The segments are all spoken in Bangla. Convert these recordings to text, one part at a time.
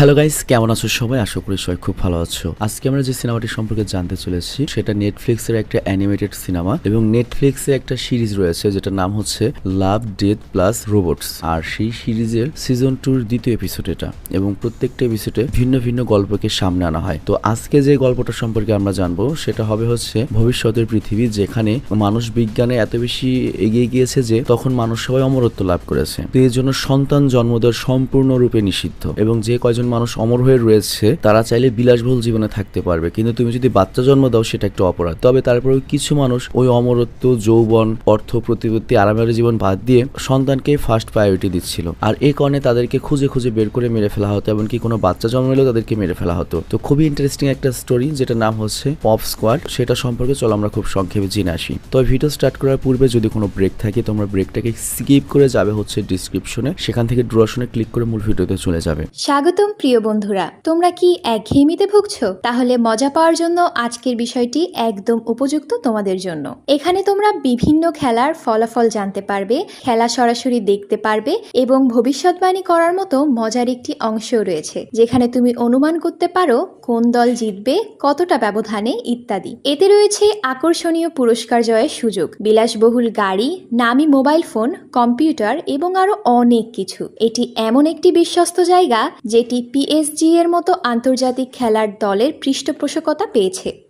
হ্যালো গাইস কেমন আছো সবাই? আশা করি সবাই খুব ভালো আছো। আজকে আমরা যে সিনেমাটি সম্পর্কে জানতে চলেছি, সেটা নেটফ্লিক্স এর একটা অ্যানিমেটেড সিনেমা এবং নেটফ্লিক্স এর একটা সিরিজ রয়েছে যেটা নাম হচ্ছে লাভ ডেথ প্লাস রোবটস আর সেই সিরিজের সিজন টুর দ্বিতীয় এপিসোড এটা এবং প্রত্যেকটা এপিসোডে ভিন্ন ভিন্ন গল্পকে সামনে আনা হয়। তো আজকে যে গল্পটা সম্পর্কে আমরা জানব, সেটা হবে হচ্ছে ভবিষ্যতের পৃথিবী, যেখানে মানুষ বিজ্ঞানে এত বেশি এগিয়ে গিয়েছে যে তখন মানুষ সবাই অমরত্ব লাভ করেছে। তো এর জন্য সন্তান জন্ম দেওয়া সম্পূর্ণরূপে নিষিদ্ধ এবং যে কয়জন মানুষ অমর হয়ে রয়েছে, তারা চাইলে বিলাসবহুল জীবনে থাকতে পারবে। কিন্তু তুমি যদি বাচ্চা জন্ম দাও, সেটা একটা অপরাধ। তবে তারপরেও কিছু মানুষ ওই অমরত্ব, যৌবন, অর্থ, প্রতিপত্তি আরামের জীবন বাদ দিয়ে সন্তানকে ফার্স্ট প্রায়োরিটি দিচ্ছিল। আর এই কারণে তাদেরকে খুঁজে খুঁজে বের করে মেরে ফেলা হতো, এমনকি কোনো বাচ্চা জন্ম নিলেও তাদেরকে মেরে ফেলা হতো। তো খুবই ইন্টারেস্টিং একটা স্টোরি যেটা নাম হচ্ছে পপ স্কোয়াড সেটা সম্পর্কে চলো আমরা খুব সংক্ষেপে জেনে আসি। তো ভিডিও স্টার্ট করার পূর্বে যদি কোনো ব্রেক থাকে, তোমরা ব্রেকটাকে স্কিপ করে যাবে হচ্ছে ডিসক্রিপশনে সেখান থেকে ডুরাশনে ক্লিক করে মূল ভিডিওতে চলে যাবে। স্বাগতম প্রিয় বন্ধুরা, তোমরা কি একঘেয়েমিতে ভুগছো? তাহলে মজা পাওয়ার জন্য আজকের বিষয়টি একদম উপযুক্ত তোমাদের জন্য। এখানে তোমরা বিভিন্ন খেলার ফলাফল জানতে পারবে, খেলা সরাসরি দেখতে পারবে এবং ভবিষ্যৎবাণী করার মতো মজার একটি অংশও রয়েছে, যেখানে তুমি অনুমান করতে পারো কোন দল জিতবে, কতটা ব্যবধানে, ইত্যাদি। এতে রয়েছে আকর্ষণীয় পুরস্কার জয়ের সুযোগ, বিলাসবহুল গাড়ি, নামি মোবাইল ফোন, কম্পিউটার এবং আরও অনেক কিছু। এটি এমন একটি বিশ্বস্ত জায়গা যেটি পিএসজি এর মতো আন্তর্জাতিক খেলার দলের পৃষ্ঠপোষকতা পেয়েছে।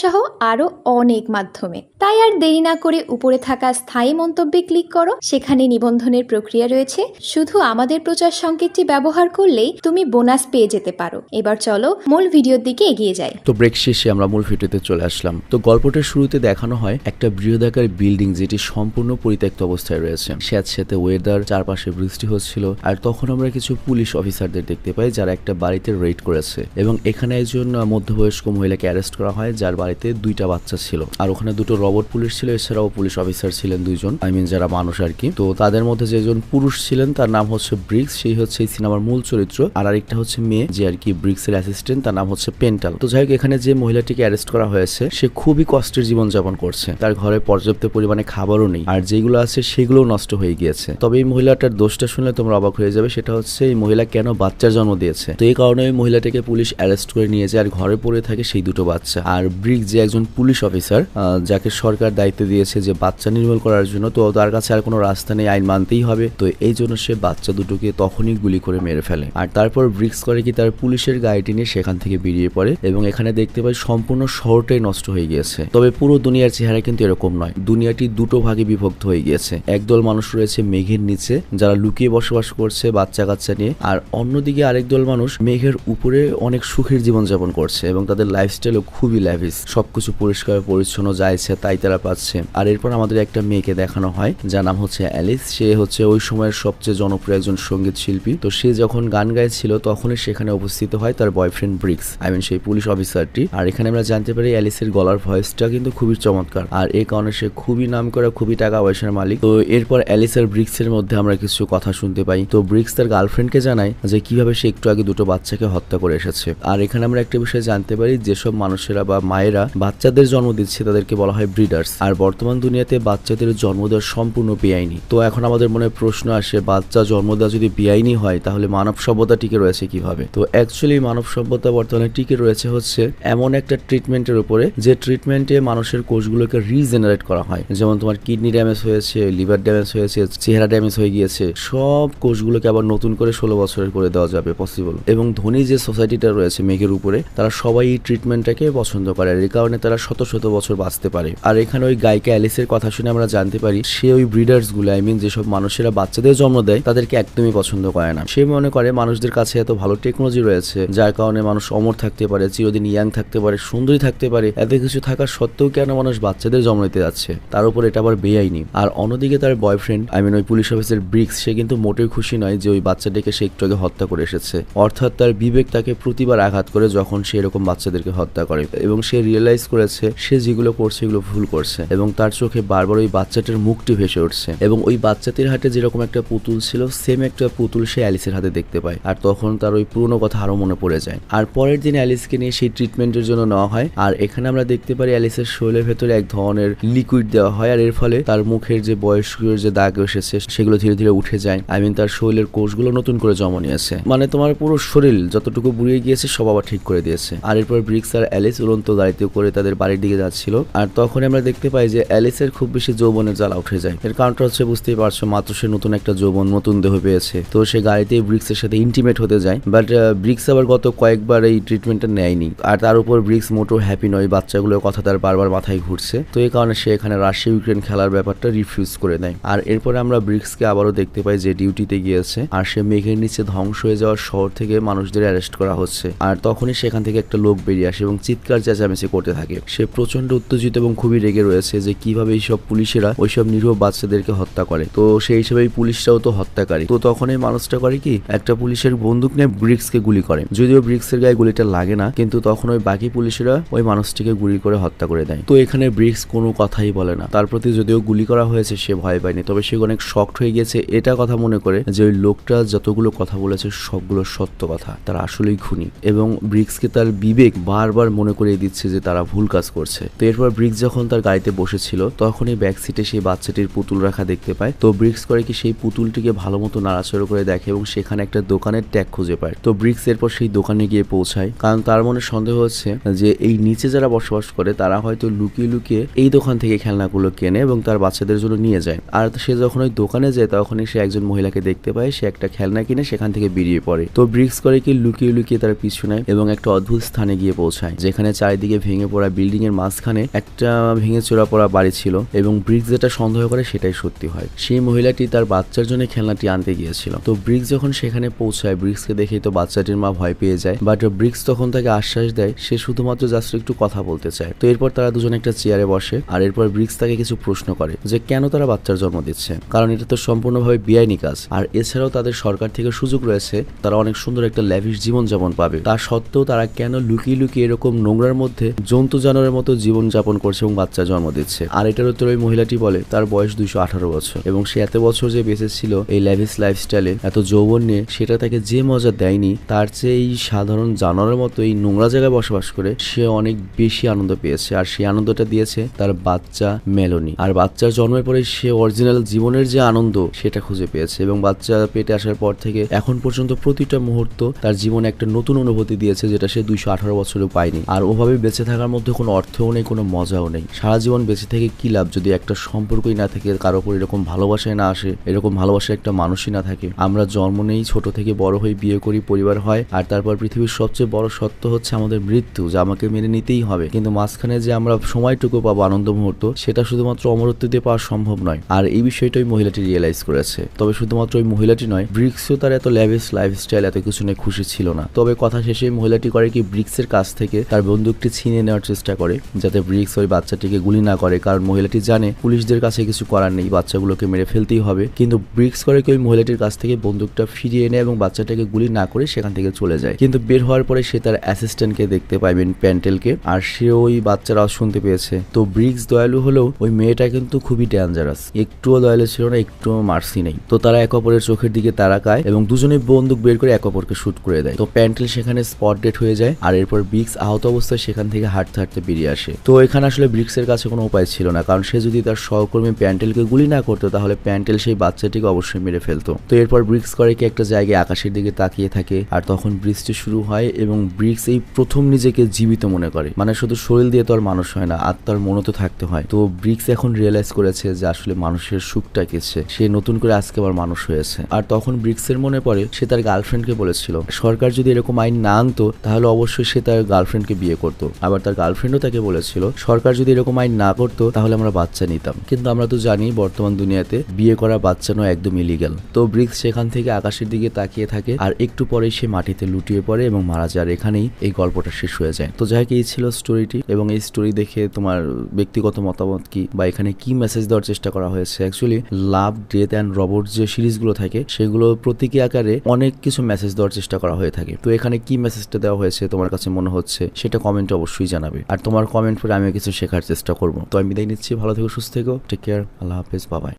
সহ আরও অনেক মাধ্যমে। তাই আর দেরি না করে উপরে থাকা স্থায়ী মন্তব্যে ক্লিক করো। সেখানে নিবন্ধনের প্রক্রিয়া রয়েছে। শুধু আমাদের প্রচার সংকেতটি ব্যবহার করলেই তুমি বোনাস পেয়ে যেতে পারো। এবার চলো মূল ভিডিওর দিকে এগিয়ে যাই। তো ব্রেক শেষে আমরা মূল ভিডিওতে চলে আসলাম। তো গল্পটার শুরুতে দেখানো হয় একটা বৃহদাকার বিল্ডিং যেটি সম্পূর্ণ পরিত্যক্ত অবস্থায় রয়েছে। স্যাঁতস্যাঁতে ওয়েদার চারপাশে বৃষ্টি হচ্ছিল আর তখন আমরা কিছু পুলিশ অফিসারদের দেখতে পাই যারা একটা বাড়িতে রেড করেছে। এবং এখানে একজন মধ্যবয়স্ক মহিলাকে অ্যারেস্ট করা হয়, যার বাড়িতে দুইটা বাচ্চা ছিল। আর ওখানে দুটো রবট পুলিশ ছিল, এছাড়াও পুলিশ অফিসার ছিলেন দুইজন, আই মিন যারা মানুষ আর কি। তো তাদের মধ্যে যেজন পুরুষ ছিলেন, তার নাম হচ্ছে ব্রিক্স, সেই হচ্ছে এই সিনেমার মূল চরিত্র। আর আরেকটা হচ্ছে মেয়ে, যে আর কি ব্রিক্স এর অ্যাসিস্ট্যান্ট তার নাম হচ্ছে পেন্টাল। তো যাই হোক, এখানে যে মহিলাটিকে অ্যারেস্ট করা হয়েছে, সে খুবই কষ্টের জীবন যাপন করছে। তার ঘরে পর্যাপ্ত পরিমাণে খাবারও নেই, আর যেগুলো আছে সেগুলো নষ্ট হয়ে গিয়েছে। তবে এই মহিলাটার দোষটা শুনলে তোমরা অবাক হয়ে যাবে, সেটা হচ্ছে এই মহিলা কেন বাচ্চার জন্ম দিয়েছে? তো এই কারণে ওই মহিলাটাকে পুলিশ অ্যারেস্ট করে নিয়ে যায়, আর ঘরে পড়ে থাকে সেই দুটো বাচ্চা। আর ব্রিক যে একজন পুলিশ অফিসার যাকে সরকার দায়িত্ব দিয়েছে যে বাচ্চা নির্মূল করার জন্য, তো তার কাছে আর কোনো রাস্তা নেই, আইন মানতেই হবে। তো এই জন্য সে বাচ্চা দুটোকে তখনই গুলি করে মেরে ফেলে। আর তারপর ব্রিক্স করে কি তার পুলিশের গাড়িটি নিয়ে সেখান থেকে বেরিয়ে পড়ে এবং এখানে দেখতে পাই সম্পূর্ণ শহরটাই নষ্ট হয়ে গিয়েছে। তবে পুরো দুনিয়ার চেহারা কিন্তু এরকম নয়। দুনিয়াটি দুটো ভাগে বিভক্ত হয়ে গিয়েছে। একদল মানুষ রয়েছে মেঘের নিচে, যারা লুকিয়ে বসবাস করছে বাচ্চা কাচ্চা নিয়ে, আর অন্যদিকে আরেক দল মানুষ মেঘের উপরে অনেক সুখের জীবন যাপন করছে এবং তাদের লাইফস্টাইলও খুবই ল্যাভিস সবকিছু পরিষ্কার, পরিচ্ছন্ন, যা ইচ্ছে তাই তারা পাচ্ছে। আর এরপর আমাদের একটা মেয়েকে দেখানো হয়, যার নাম হচ্ছে অ্যালিস। সে হচ্ছে ওই সময়ের সবচেয়ে জনপ্রিয় একজন সংগীত শিল্পী। তো সে যখন গান গাইছিল, তখনই সেখানে উপস্থিত হয় তার বয়ফ্রেন্ড ব্রিক্স আই মিন সেই পুলিশ অফিসারটি আর এখানে আমরা জানতে পারি অ্যালিসের গলার ভয়েসটা কিন্তু খুবই চমৎকার। আর এই কারণে সে খুবই নাম করা খুবই টাকা পয়সার মালিক। তো এরপর অ্যালিস আর ব্রিক্স এর মধ্যে আমরা কিছু কথা শুনতে পাই। তো ব্রিক্স তার গার্লফ্রেন্ডকে জানায় যে, কীভাবে সে একটু আগে দুটো বাচ্চাকে হত্যা করে এসেছে? আর এখানে আমরা একটা বিষয় জানতে পারি, যেসব মানুষেরা বা মায়েরা বাচ্চাদের জন্ম দিচ্ছে তাদেরকে বলা হয় ব্রিডার্স আর বর্তমান দুনিয়াতে বাচ্চাদের জন্ম দেওয়া সম্পূর্ণ বেআইনি। তো এখন আমাদের মনে প্রশ্ন আসে, বাচ্চা জন্ম দেওয়া যদি বেআইনি হয়, তাহলে মানব সভ্যতা টিকে রয়েছে কীভাবে? তো অ্যাকচুয়ালি মানব সভ্যতা বর্তমানে টিকে রয়েছে হচ্ছে এমন একটা ট্রিটমেন্টের উপরে, যে ট্রিটমেন্টে মানুষের কোষগুলোকে রিজেনারেট করা হয়। যেমন তোমার কিডনি ড্যামেজ হয়েছে লিভার ড্যামেজ হয়েছে, চেহারা ড্যামেজ হয়ে গিয়েছে, সব কোষগুলোকে আবার নতুন করে ষোলো বছরের করে দেওয়া যাবে পসিবল এবং ধনী যে সোসাইটিটা রয়েছে মেঘের উপরে, তারা সবাই এই ট্রিটমেন্টটাকে পছন্দ করে। আর কারণে তারা শত শত বছর বাঁচতে পারে। আর এখানে ওই গায়িকা অ্যালিসের কথা শুনে আমরা জানতে পারি, সে ওই ব্রিডার্সগুলো আই মিন যেসব মানুষেরা বাচ্চাদের জন্ম দেয়, তাদেরকে একদমই পছন্দ করে না। সে মনে করে, মানুষদের কাছে এত ভালো টেকনোলজি রয়েছে, যার কারণে মানুষ অমর থাকতে পারে, চিরদিন ইয়াং থাকতে পারে, সুন্দরী থাকতে পারে, এত কিছু থাকা সত্ত্বেও কেন মানুষ বাচ্চাদের জন্ম দিতে যাচ্ছে? তার উপর এটা আবার বেআইনি আর অন্যদিকে তার বয়ফ্রেন্ড আই মিন ওই পুলিশ অফিসের ব্রিক্স সে কিন্তু মোটেই খুশি নয় যে ওই বাচ্চাটিকে সে একটু আগে হত্যা করে এসেছে। অর্থাৎ তার বিবেক তাকে প্রতিবার আঘাত করে যখন সে এরকম বাচ্চাদেরকে হত্যা করে। এবং সে রিয়েলাইজ করেছে, সে যেগুলো করছে এগুলো ভুল করছে এবং তার চোখে বারবার ওই বাচ্চাটির মুখটি ভেসে উঠছে এবং ওই বাচ্চাটির হাতে যেরকম একটা পুতুল ছিল সেম একটা পুতুল সে অ্যালিসের হাতে দেখতে পায়। আর তখন তার ওই পুরনো কথা আরও মনে পড়ে যায়। আর পরের দিন অ্যালিসকে নিয়ে সেই ট্রিটমেন্টের জন্য নেওয়া হয়। আর এখানে আমরা দেখতে পারি অ্যালিসের শরীরের ভেতরে এক ধরনের লিকুইড দেওয়া হয়। আর এর ফলে তার মুখের যে বয়স্কের যে দাগ এসেছে, সেগুলো ধীরে ধীরে উঠে যায়। আই মিন তার শরীরের কোষগুলো নতুন করে জমা নিয়েছে। মানে তোমার পুরো শরীর যতটুকু বুড়িয়ে গিয়েছে, সব আবার ঠিক করে দিয়েছে। আর এরপর ব্রিক্স আর অ্যালিস উড়ন্ত গাড়িতে করে তাদের বাড়ির দিকে যাচ্ছিল। আর তখন আমরা দেখতে পাই যে অ্যালিসের খুব বেশি যৌবনের জ্বালা উঠে যায়। এর কারণটা হচ্ছে বুঝতেই পারছ, মাত্র সে নতুন একটা যৌবন, নতুন দেহ পেয়েছে। তো সে গাড়িতে ব্রিক্সের সাথে ইন্টিমেট হতে যায়। বাট ব্রিক্স আবার গত কয়েকবার এই ট্রিটমেন্টটা নেয়নি। আর তার উপর ব্রিক্স মোটো হ্যাপি নয়, বাচ্চাগুলোর কথা তার বারবার মাথায় ঘুরছে। তো এই কারণে সে এখানে রাশিয়া ইউক্রেন খেলার ব্যাপারটা রিফিউজ করে দেয় আর এরপরে আমরা ব্রিক্সকে আবারও দেখতে পাই যে ডিউটিতে গিয়েছে। আর সে মেঘের নিচে ধ্বংস হয়ে যাওয়ার শহর থেকে মানুষদের অ্যারেস্ট করা হচ্ছে। আর তখনই সেখান থেকে একটা লোক বেরিয়ে আসে এবং চিৎকার চেঁচামেচি করতে থাকে। সে প্রচণ্ড উত্তেজিত এবং খুবই রেগে রয়েছে যে কীভাবে এইসব পুলিশেরা ওইসব নিরীহ বাচ্চাদেরকে হত্যা করে। তো সেই হিসেবে পুলিশরাও তো হত্যাকারী। তো তখন এই মানুষটা করে কি, একটা পুলিশের বন্দুক নিয়ে ব্রিক্সকে গুলি করে। যদিও ব্রিক্সের গায়ে গুলিটা লাগে না, কিন্তু তখন ওই বাকি পুলিশেরা ওই মানুষটিকে গুলি করে হত্যা করে দেয়। তো এখানে ব্রিক্স কোনো কথাই বলে না। তার প্রতি যদিও গুলি করা হয়েছে, সে ভয় পায়নি। তবে সে অনেক শক্ট হয়ে গেছে এটা কথা মনে করে যে ওই লোকটা যতগুলো কথা বলেছে, সবগুলো সত্য কথা। তারা আসলেই খুনি। এবং ব্রিক্সকে তার বিবেক বারবার মনে করিয়ে দিচ্ছে যে তারা ভুল কাজ করছে। তো এরপর ব্রিক্স যখন তার গাড়িতে বসেছিল, তখনই ব্যাক সিটে সেই বাচ্চাটির পুতুল রাখা দেখতে পায়। তো ব্রিক্স করে কি সেই পুতুলটিকে ভালো মতো নাড়াচাড়া করে দেখে এবং সেখানে একটা দোকানের ট্যাগ খুঁজে পায়। তো ব্রিক্স এরপর সেই দোকানে গিয়ে পৌঁছায়। কারণ তার মনে সন্দেহ হচ্ছে যে এই নিচে যারা বসবাস করে, তারা হয়তো লুকিয়ে লুকিয়ে এই দোকান থেকে খেলনাগুলো কেনে এবং তার বাচ্চাদের জন্য নিয়ে যায়। আর সে যখন ওই দোকানে যায়, তখনই সে একজন মহিলাকে দেখতে পায়। সে একটা খেলনা কিনে সেখান থেকে বেরিয়ে পড়ে। তো ব্রিক্স করে কি লুকিয়ে লুকিয়ে তার পিছু নেয় এবং একটা অদ্ভুত স্থানে গিয়ে পৌঁছায়, যেখানে চারিদিকে ভেঙে পড়া বিল্ডিং এর মাঝখানে একটা ভেঙে চোরা পড়া বাড়ি ছিল এবং ব্রিক্স যেটা সন্দেহ করে সেটাই সত্যি হয়। সেই মহিলাটি তার বাচ্চার জন্য খেলনাটি আনতে গিয়েছিল। তো ব্রিক্স যখন সেখানে পৌঁছায় ব্রিক্সকে দেখেই তো বাচ্চাটির মা ভয় পেয়ে যায়। বাট ব্রিক্স তখন তাকে আশ্বাস দেয়, সে শুধুমাত্র জাস্ট একটু কথা বলতে চায়। তো এরপর তারা দুজন একটা চেয়ারে বসে আর এরপর ব্রিক্স তাকে কিছু প্রশ্ন করে যে কেন তারা বাচ্চার জন্ম দিচ্ছে? কারণ এটা তো সম্পূর্ণভাবে বেআইনি কাজ। আর এছাড়াও তাদের সরকার থেকে সুযোগ রয়েছে, তারা অনেক সুন্দর একটা ল্যাভিশ জীবন যাপন পাবে। তা সত্ত্বেও তারা কেন লুকিয়ে লুকিয়ে এরকম নোংরার মধ্যে জন্তু জানোয়ারের মতো জীবন যাপন করছে এবং বাচ্চা জন্ম দিচ্ছে। আর এটার উত্তর ওই মহিলাটি বলে, তার বয়স দুইশো আঠারো বছর। এবং সে এত বছর যে বেঁচে ছিল এই ল্যাভিস লাইফস্টাইলে এত যৌবন নিয়ে, সেটা তাকে যে মজা দেয়নি, তার চেয়ে এই সাধারণ জানোয়ারের মতো এই নোংরা জায়গায় বসবাস করে, সে অনেক বেশি আনন্দ পেয়েছে। আর সেই আনন্দটা দিয়েছে তার বাচ্চা মেলোনি। আর বাচ্চার জন্মের পরে সে অরিজিনাল জীবনের যে আনন্দ, সেটা খুঁজে পেয়েছে। এবং বাচ্চা পেটে আসার পর থেকে এখন পর্যন্ত প্রতিটা মুহূর্ত তার জীবনে একটা নতুন অনুভূতি দিয়েছে, যেটা সে দুইশো আঠারো বছরেও পায়নি। আর ওভাবে বেঁচে থাকার মধ্যে কোনো অর্থও নেই, কোনো মজাও নেই। সারা জীবন বেঁচে থেকে কি লাভ যদি একটা সম্পর্কই না থাকে, কারও উপর এরকম ভালোবাসায় না আসে, এরকম ভালোবাসার একটা মানুষই না থাকে। আমরা জন্ম নেই, ছোট থেকে বড় হয়ে বিয়ে করি, পরিবার হয়, আর তারপর পৃথিবীর সবচেয়ে বড় সত্য হচ্ছে আমাদের মৃত্যু, যা আমাকে মেনে নিতেই হবে। কিন্তু মাঝখানে যে আমরা সময়টুকু পাবো আনন্দ মুহূর্ত, সেটা শুধুমাত্র অমরত্ব দিয়ে পাওয়া সম্ভব নয়। আর এই বিষয়টা ওই মহিলাটি রিয়েলাইজ করেছে। তবে শুধুমাত্র ওই মহিলাটি নয় ব্রিক্সও তার এত ল্যাভিস লাইফস্টাইল এত কিছু নিয়ে খুশি ছিল না। তবে কথা শেষে মহিলাটি করে কি ব্রিক্সের কাছ থেকে, তার বন্দুকটি ছিনিয়ে নেওয়ার চেষ্টা করে, যাতে ব্রিক্স ওই বাচ্চাটিকে গুলি না করে। কারণ মহিলাটি জানে, পুলিশদের কাছে কিছু করার নেই, বাচ্চাগুলোকে মেরে ফেলতেই হবে। কিন্তু ব্রিক্স করে ওই মহিলাটির কাছ থেকে বন্দুকটা ফিরিয়ে এনে এবং বাচ্চাটাকে গুলি না করে সেখান থেকে চলে যায়। কিন্তু বের হওয়ার পরে সে তার অ্যাসিস্ট্যান্টকে দেখতে পাইবেন প্যান্টেলকে, আর সে ওই বাচ্চার আওয়াজ শুনতে পেয়েছে। তো ব্রিক্স দয়ালু হলেও ওই মেয়েটা কিন্তু খুবই ডেঞ্জারাস একটুও দয়ালু ছিল না, একটুও মার্সি নেই। তো তারা এক অপরের চোখের দিকে তারাকায় এবং দুজনে বন্দুক বের করে এক অপরকে শুট করে দেয়। তো প্যান্টেল সেখানে স্পট ডেট হয়ে যায়, আর এরপর ব্রিক্স আহত অবস্থায় সেখান থেকে হাঁটতে হাঁটতে বেরিয়ে আসে। তো এখানে আসলে ব্রিক্সের কাছে কোনো উপায় ছিল না, কারণ সে যদি তার সহকর্মী প্যান্টেলকে গুলি না করতো, তাহলে প্যান্টেল সেই বাচ্চাটিকে অবশ্যই মেরে ফেলতো। তো এরপর ব্রিক্স করে কি একটা জায়গায় আকাশের দিকে তাকিয়ে থাকে, আর তখন বৃষ্টি শুরু হয় এবং ব্রিক্স এই প্রথম নিজেকে জীবিত মনে করে। মানে শুধু শরীর দিয়ে তো আর মানুষ হয় না, আত্মার তো থাকতে হয়। তো ব্রিক্স এখন রিয়েলাইজ করেছে যে আসলে মানুষের সুখটা কেছে সে নতুন করে আজকে আবার মানুষ হয়েছে। আর তখন ব্রিক্সের মনে পড়ে, সে তার গার্লফ্রেন্ডকে বলেছিল, সরকার যদি এরকম আইন না আনতো, তাহলে অবশ্যই সে তার গার্লফ্রেন্ডকে বিয়ে করতো। আবার আবার তার গার্লফ্রেন্ডও তাকে বলেছিল, সরকার যদি এরকম আইন না করতো, তাহলে আমরা বাচ্চা নিতাম। কিন্তু আমরা তো জানি বর্তমান দুনিয়াতে বিয়ে করা বাচ্চা নয় একদম ইলিগাল তো ব্রিক্স সেখান থেকে আকাশের দিকে তাকিয়ে থাকে, আর একটু পরেই সে মাটিতে লুটিয়ে পড়ে এবং মারা যায়, আর এখানেই এই গল্পটা শেষ হয়ে যায়। তো যাই এই ছিল স্টোরিটি এবং এই স্টোরি দেখে তোমার ব্যক্তিগত মতামত কি বা এখানে কি মেসেজ দেওয়ার চেষ্টা করা হয়েছে? Actually love death and robot যে সিরিজগুলো থাকে, সেগুলো প্রতীকী আকারে অনেক কিছু মেসেজ দেওয়ার চেষ্টা করা হয়ে থাকে। তো এখানে কি মেসেজটা দেওয়া হয়েছে, তোমার কাছে মনে হচ্ছে? সেটা কমেন্টে অবশ্যই জানাবে। আর তোমার কমেন্ট করে আমিও কিছু শেখার চেষ্টা করব। তো আমি বিদায় নিচ্ছি, ভালো থেকো, সুস্থ থেকো টেক কেয়ার আল্লাহ হাফেজ বাবাই